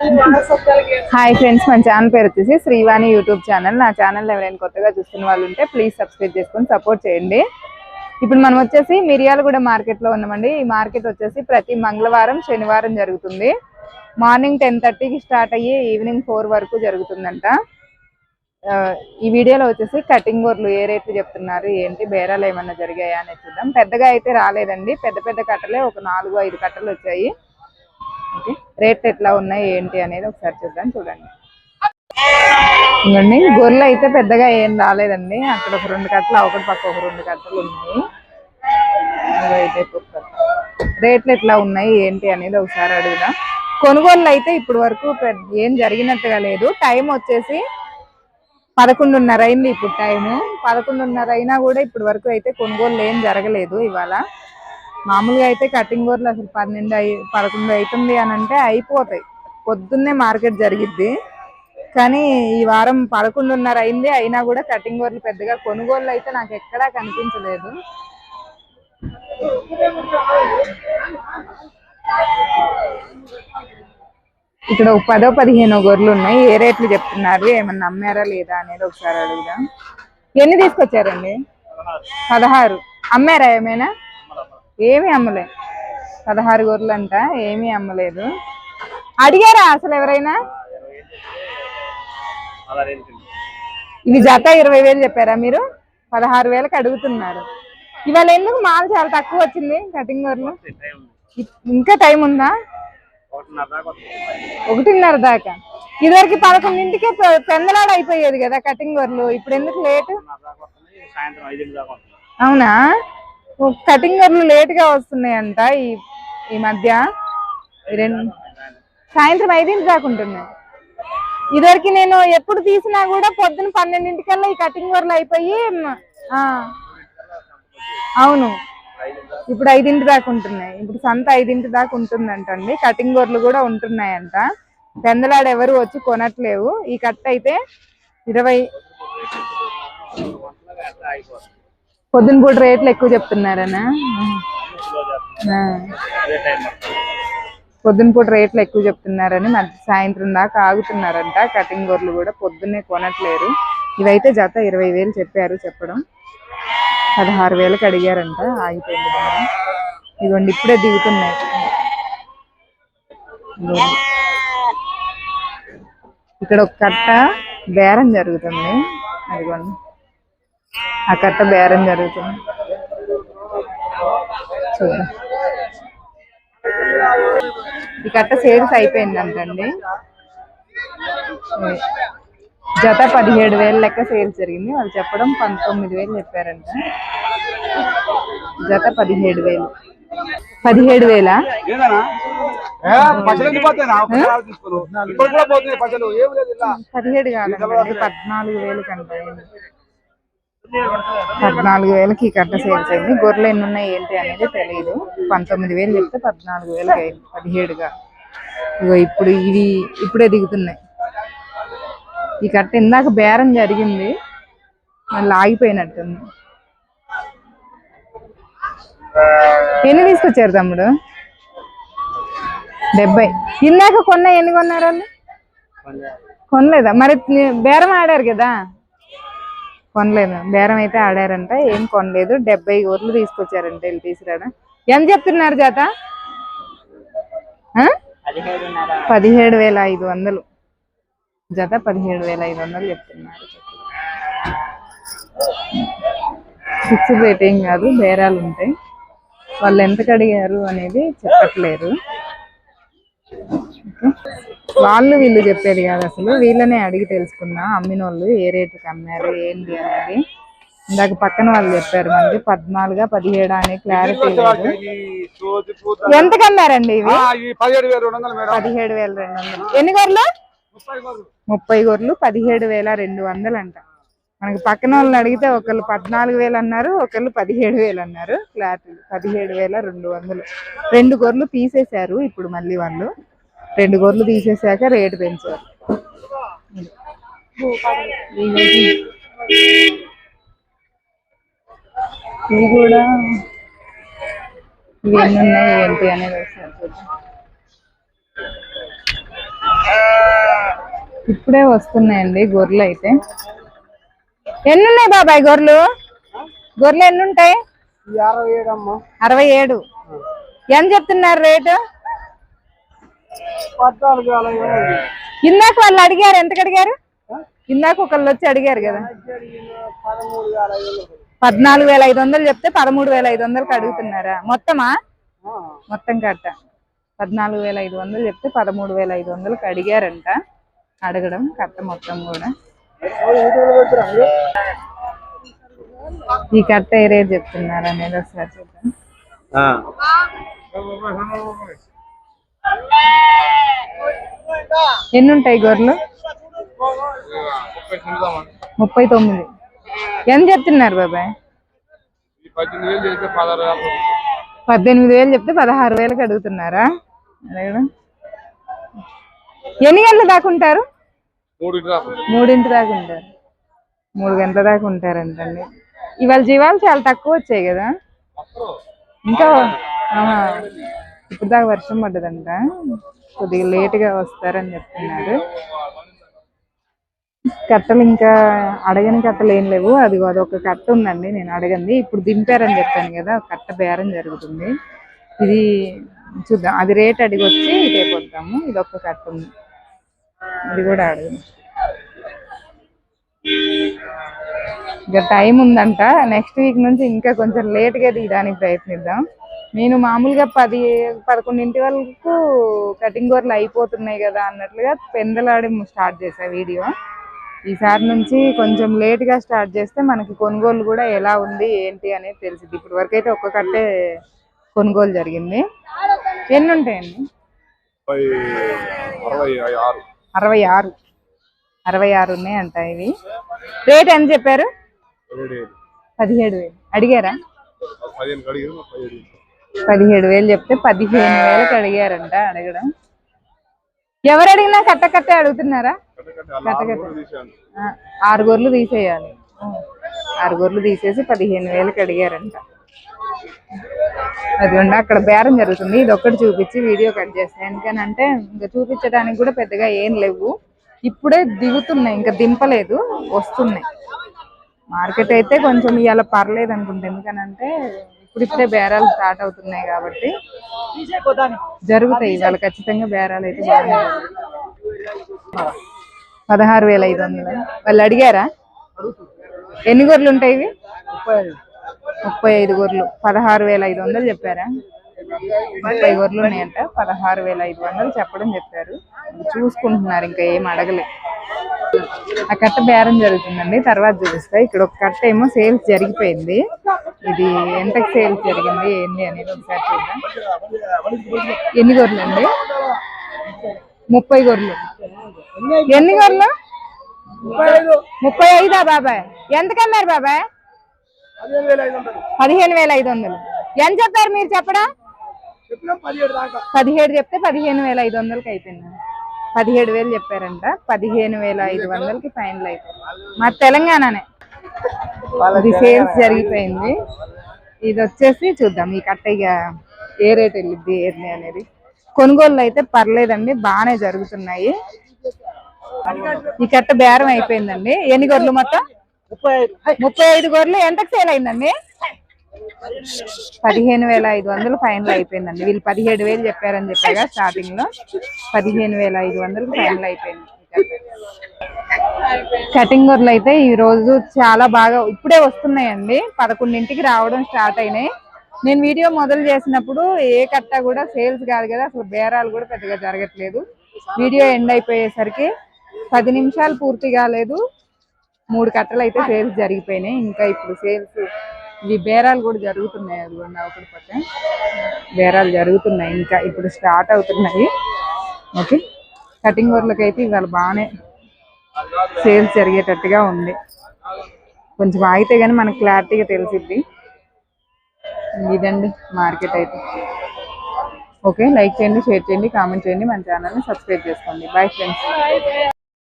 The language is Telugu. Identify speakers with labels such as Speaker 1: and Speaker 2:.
Speaker 1: హాయ్ ఫ్రెండ్స్ మన ఛానల్ పేరు వచ్చేసి శ్రీవాణి యూట్యూబ్ ఛానల్. నా ఛానల్ ఎవరైనా కొత్తగా చూస్తున్న వాళ్ళు ఉంటే ప్లీజ్ సబ్స్క్రైబ్ చేసుకొని సపోర్ట్ చేయండి. ఇప్పుడు మనం వచ్చేసి మిరియాలగూడ మార్కెట్లో ఉన్నామండి. ఈ మార్కెట్ వచ్చేసి ప్రతి మంగళవారం శనివారం జరుగుతుంది. మార్నింగ్ టెన్ థర్టీకి స్టార్ట్ అయ్యి ఈవినింగ్ ఫోర్ వరకు జరుగుతుందంట. ఈ వీడియోలో వచ్చేసి కటింగ్ బోర్లు ఏ రేట్లు చెప్తున్నారు ఏంటి బేరాలు ఏమన్నా జరిగాయా అనేది చూద్దాం. పెద్దగా అయితే రాలేదండి. పెద్ద పెద్ద కట్టలే ఒక నాలుగు ఐదు కట్టలు వచ్చాయి. ఓకే రేట్లు ఎట్లా ఉన్నాయి ఏంటి అనేది ఒకసారి చూద్దాం చూడండి. ఇవ్వండి. గొర్రెలు అయితే పెద్దగా ఏం రాలేదండి. అక్కడ ఒక రెండు కట్టలు ఒకటి పక్క ఒక రెండు కట్టలు ఉన్నాయి. రేట్లు ఎట్లా ఉన్నాయి ఏంటి అనేది ఒకసారి అడుగుదాం. కొనుగోళ్ళు అయితే ఇప్పటి వరకు ఏం జరిగినట్టుగా లేదు. టైం వచ్చేసి పదకొండున్నర అయింది ఇప్పుడు టైము పదకొండున్నర అయినా కూడా ఇప్పటి వరకు అయితే కొనుగోలు ఏం జరగలేదు ఇవాళ. మామూలుగా అయితే కటింగ్ బోర్లు అసలు పన్నెండు అయి పదకొండు అవుతుంది అని అంటే అయిపోతాయి. పొద్దున్నే మార్కెట్ జరిగిద్ది. కానీ ఈ వారం పదకొండున్నర అయింది. అయినా కూడా కటింగ్ బోర్లు పెద్దగా కొనుగోళ్ళు అయితే నాకు ఎక్కడా కనిపించలేదు. ఇక్కడ ఒక పదో పదిహేను గొర్రెలు ఉన్నాయి. ఏ రేట్లు చెప్తున్నారు? ఏమన్నా అమ్మారా లేదా అనేది ఒకసారి అడుగుదాం. ఎన్ని తీసుకొచ్చారండి? పదహారు. అమ్మారా ఏమైనా? ఏమీ అమ్మలే పదహారు గొర్రెలు అంట ఏమీ అమ్మలేదు. అడిగారా అసలు ఎవరైనా? ఇవి జత ఇరవై వేలు చెప్పారా మీరు? పదహారు వేలకు అడుగుతున్నారు. ఇవాళ ఎందుకు మాల్ చాలా తక్కువ వచ్చింది కటింగ్ గొర్రెలు? ఇంకా టైం ఉందా? ఒకటిన్నర దాకా. ఇదివరకు పదకొండింటికే పెందలాడ అయిపోయేది కదా కటింగ్ గొర్రెలు. ఇప్పుడు ఎందుకు లేటు? అవునా? కటింగ్ లేట్గా వస్తున్నాయంట ఈ ఈ మధ్య. రెండు సాయంత్రం ఐదింటి దాకా ఉంటున్నాయి. ఇదివరకు నేను ఎప్పుడు తీసినా కూడా పొద్దున పన్నెండింటికల్లా ఈ కటింగ్ వర్లు అయిపోయి ఆ, అవును. ఇప్పుడు ఐదింటి దాకా ఉంటున్నాయి. ఇప్పుడు సంత ఐదింటి దాకా ఉంటుందంటండి. కటింగ్ వర్లు కూడా ఉంటున్నాయంట. పెందలాడు ఎవరు వచ్చి కొనట్లేవు. ఈ కట్ అయితే ఇరవై పొద్దున పూట రేట్లు ఎక్కువ చెప్తున్నారనా? ఆ. పొద్దున పూట రేట్లు ఎక్కువ చెప్తున్నారని మధ్య సాయంత్రం దాకా ఆగుతున్నారంట. కటింగ్ గొర్రెలు కూడా పొద్దున్నే కొనట్లేరు. ఇవైతే జత ఇరవై వేలు చెప్పారు చెప్పడం. పదహారు వేలకు అడిగారంట. ఆగిపోయింది ఇదిగోండి ఇప్పుడే దిగుతున్నాయి. ఇక్కడ ఒక కట్ట బేరం జరుగుతుంది. అదిగోండి. ఆ కట్ట బేరం జరుగుతుంది. చూద్దాం. ఈ కట్ట సేల్స్ అయిపోయిందంటండి. జత పదిహేడు వేలు లెక్క సేల్స్ జరిగింది. వాళ్ళు చెప్పడం పంతొమ్మిది వేలు చెప్పారంట. జత పదిహేడు వేలు. పదిహేడు వేలా? పదిహేడు కాదండి పద్నాలుగు వేలు కంట పద్నాలుగు వేలకి ఈ కట్ట సేల్స్ అయింది. గొర్రెలు ఎన్ని ఉన్నాయి ఏంటి అనేది తెలియదు పంతొమ్మిది వేలు చెప్తే పద్నాలుగు వేలకి అయింది పదిహేడుగా. ఇగో ఇప్పుడు ఇవి ఇప్పుడే దిగుతున్నాయి. ఈ కట్ట ఇందాక బేరం జరిగింది మళ్ళీ ఆగిపోయినట్టుంది. ఎన్ని తీసుకొచ్చారు తమ్ముడు? డెబ్బై. ఇందాక కొన్న ఎన్ని కొన్నారు వాళ్ళు? కొనలేదా? మరి బేరం ఆడారు కదా? కొనలేదు. బేరం అయితే ఆడారంట. ఏం కొనలేదు. డెబ్బై ఊర్లు తీసుకొచ్చారంట వెళ్ళి తీసుకురావడం ఎంత చెప్తున్నారు జాత? పదిహేడు వేల ఐదు వందలు. జత పదిహేడు వేల ఐదు వందలు చెప్తున్నారు. ఫిక్స్డ్ రేట్ ఏం కాదు. బేరాలు ఉంటాయి. వాళ్ళు ఎంత అడిగారు అనేది చెప్పట్లేరు వాళ్ళు వీళ్ళు చెప్పేది కాదు అసలు. వీళ్ళనే అడిగి తెలుసుకున్నా అమ్మిన వాళ్ళు ఏ రేటుకి అమ్మారు ఏంటి అనేది ఇందాక పక్కన వాళ్ళు చెప్పారు మనకి పద్నాలుగా పదిహేడా అనే క్లారిటీ ఎంతకు అమ్మారండి ఇవి?
Speaker 2: పదిహేడు వేల రెండు వందలు
Speaker 1: ఎన్ని గొర్రెలు.
Speaker 2: ముప్పై
Speaker 1: గొర్రెలు. పదిహేడు వేల రెండు వందలు అంట మనకి పక్కన వాళ్ళని అడిగితే ఒకళ్ళు పద్నాలుగు వేలు అన్నారు ఒకళ్ళు పదిహేడు వేలు అన్నారు. క్లారిటీ పదిహేడు వేల రెండు వందలు. రెండు గొర్రెలు తీసేశారు ఇప్పుడు మళ్ళీ వాళ్ళు. రెండు గొర్రెలు తీసేశాక రేటు పెంచారు. ఇవి కూడా ఇవి ఎన్ని ఉన్నాయి ఏంటి అనేది ఒకసారి చూద్దాం. ఇప్పుడే వస్తున్నాయండి గొర్రెలు అయితే. ఎన్ని ఉన్నాయి బాబాయ్ గొర్రెలు గొర్రెలు ఎన్ని ఉంటాయి?
Speaker 2: అరవై ఏడు.
Speaker 1: ఎంత చెప్తున్నారు రేటు? ఇందాక వాళ్ళు అడిగారు ఎంతకు అడిగారు? ఇందాక ఒకళ్ళు వచ్చి అడిగారు కదా. పద్నాలుగు వేల ఐదు వందలు చెప్తే పదమూడు వేల ఐదు వందలకి అడుగుతున్నారా? మొత్తమా? మొత్తం కట్ట. పద్నాలుగు వేల ఐదు వందలు చెప్తే పదమూడు వేల ఐదు వందలకి అడిగారంట. అడగడం కట్ట మొత్తం కూడా. ఈ కట్ట ఏ రేట్ చెప్తున్నారు అనేది ఒకసారి చూద్దాం. ఎన్ని ఉంటాయి గొర్రెలు? ముప్పై తొమ్మిది. ఎంత చెప్తున్నారు బాబాయ్?
Speaker 2: పద్దెనిమిది వేలు
Speaker 1: చెప్తే పదహారు వేలకు అడుగుతున్నారా? ఎన్ని గంటల దాకా ఉంటారు? మూడింటి దాకా ఉంటారు. మూడు గంటల దాకా ఉంటారంటండి. ఇవాళ జీవాలు చాలా తక్కువ వచ్చాయి కదా. ఇంకా ఇప్పుడు దాకా వర్షం పడ్డదంట. కొద్దిగా లేట్గా వస్తారని చెప్తున్నారు. కట్టలు ఇంకా అడగని కట్టలు ఏం లేవు. అది అదొక కట్ట ఉందండి నేను అడగండి ఇప్పుడు దింపారని చెప్పాను కదా కట్ట బేరం జరుగుతుంది. ఇది చూద్దాం. అది రేట్ అడిగి వచ్చి రేపు ఇది ఒక కట్ట ఉంది. ఇది కూడా అడగను ఇంకా టైం ఉందంట. నెక్స్ట్ వీక్ నుంచి ఇంకా కొంచెం లేట్గా తీయడానికి ప్రయత్నిద్దాం. నేను మామూలుగా పది పదకొండింటి వరకు కటింగ్ గోర్లు అయిపోతున్నాయి కదా అన్నట్లుగా పెందలాడి స్టార్ట్ చేసా వీడియో. ఈసారి నుంచి కొంచెం లేట్గా స్టార్ట్ చేస్తే మనకి కొనుగోలు కూడా ఎలా ఉంది ఏంటి అనేది తెలిసింది. ఇప్పటి వరకు అయితే ఒక్క కట్టే కొనుగోలు జరిగింది. ఎన్ని ఉంటాయండి?
Speaker 2: అరవై ఆరు.
Speaker 1: అరవై ఆరు. ఉన్నాయి అంట ఇవి. రేట్ ఎంత చెప్పారు? పదిహేడు వేలు. అడిగారా?
Speaker 2: పదిహేడు
Speaker 1: వేలు చెప్తే పదిహేను వేలకు అడిగారంట అడగడం. ఎవరు అడిగినా కట్ట కట్టే అడుగుతున్నారా? కట్ట కట్ట ఆ, ఆరు గొర్రెలు తీసేయాలి. ఆరు గొర్రెలు తీసేసి పదిహేను వేలకు అడిగారంట. అదిగోండి అక్కడ బేరం జరుగుతుంది. ఇది ఒక్కటి చూపించి వీడియో కట్ చేస్తాను ఎందుకనంటే ఇంకా చూపించడానికి కూడా పెద్దగా ఏం లేవు. ఇప్పుడే దిగుతున్నాయి ఇంకా దింపలేదు వస్తున్నాయి. మార్కెట్ అయితే కొంచెం ఇవాళ పర్లేదు అనుకుంటా ఎందుకనంటే ఇప్పుడిప్పుడే బేరాలు స్టార్ట్ అవుతున్నాయి కాబట్టి జరుగుతాయి ఇవాళ ఖచ్చితంగా బేరాలు అయితే బాగున్నాయి పదహారు వేల ఐదు వందలు? వాళ్ళు అడిగారా? ఎన్ని గొర్రెలు ఉంటాయి ఇవి? ముప్పై ఐదు గొర్రెలు. పదహారు వేల ఐదు వందలు చెప్పారా? ముప్పై గొర్రెలు ఉన్నాయంట. పదహారు వేల ఐదు వందలు చెప్పడం చెప్పారు. చూసుకుంటున్నారు ఇంకా ఏం అడగలేదు. ఆ కట్ట బేరం జరుగుతుందండి. తర్వాత చూపిస్తా. ఇక్కడ ఒక కట్ట ఏమో సేల్స్ జరిగిపోయింది. ఇది ఎంతకు సేల్స్ జరిగింది ఏంది అనేది ఒకసారి చూద్దాం. ఎన్ని గొర్రెలు అండి? ముప్పై గొర్రెలు. ఎన్ని గొర్రెలు? ముప్పై ఐదా బాబాయ్? ఎంతకన్నారు బాబాయ్?
Speaker 2: పదిహేను వేల ఐదు వందలు.
Speaker 1: ఎంత చెప్పారు మీరు చెప్పడం?
Speaker 2: పదిహేడు
Speaker 1: చెప్తే పదిహేను వేల ఐదు వందలకి అయిపోయింది. పదిహేడు వేలు చెప్పారంట. పదిహేను వేల ఐదు వందలకి ఫైనల్ అయిపోయింది. మా తెలంగాణనే. ఇది సేల్స్ జరిగిపోయింది. ఇది వచ్చేసి చూద్దాం. ఈ కట్ట ఇక ఏ రేట్ వెళ్ళిద్ది ఏంటి అనేది. కొనుగోళ్ళు అయితే పర్లేదండి బాగానే జరుగుతున్నాయి. ఈ కట్ట బేరం అయిపోయిందండి. ఎన్ని గొర్రెలు మొత్తం? ముప్పై ఐదు. గొర్రెలు. ఎంతకు సేల్ అయిందండి? పదిహేను వేల ఐదు వందలు ఫైనల్ అయిపోయిందండి. వీళ్ళు పదిహేడు వేలు చెప్పారని చెప్పాగా స్టార్టింగ్లో పదిహేను వేల ఐదు వందలకు ఫైనల్ అయిపోయింది కటింగ్. గొర్రెలు అయితే ఈ రోజు చాలా బాగా ఇప్పుడే వస్తున్నాయండి. పదకొండింటికి రావడం స్టార్ట్ అయినాయి. నేను వీడియో మొదలు చేసినప్పుడు ఏ కట్ట కూడా సేల్స్ కాదు కదా అసలు బేరాలు కూడా పెద్దగా జరగట్లేదు. వీడియో ఎండ్ అయిపోయేసరికి పది నిమిషాలు పూర్తి కాలేదు. మూడు కట్టలు అయితే సేల్స్ జరిగిపోయినాయి. ఇంకా ఇప్పుడు సేల్స్ ఇవి బేరాలు కూడా జరుగుతున్నాయి అది కూడా ఒకటి పక్కన. బేరాలు జరుగుతున్నాయి ఇంకా ఇప్పుడు స్టార్ట్ అవుతున్నాయి ఓకే. కటింగ్ వర్లకి అయితే ఇవాళ బాగానే సేల్స్ జరిగేటట్టుగా ఉంది. కొంచెం ఆగితే కానీ మనకు క్లారిటీగా తెలిసిద్ది. ఇదండి మార్కెట్ అయితే. ఓకే. లైక్ చేయండి షేర్ చేయండి కామెంట్ చేయండి. మన ఛానల్ని సబ్స్క్రైబ్ చేసుకోండి. Bye friends.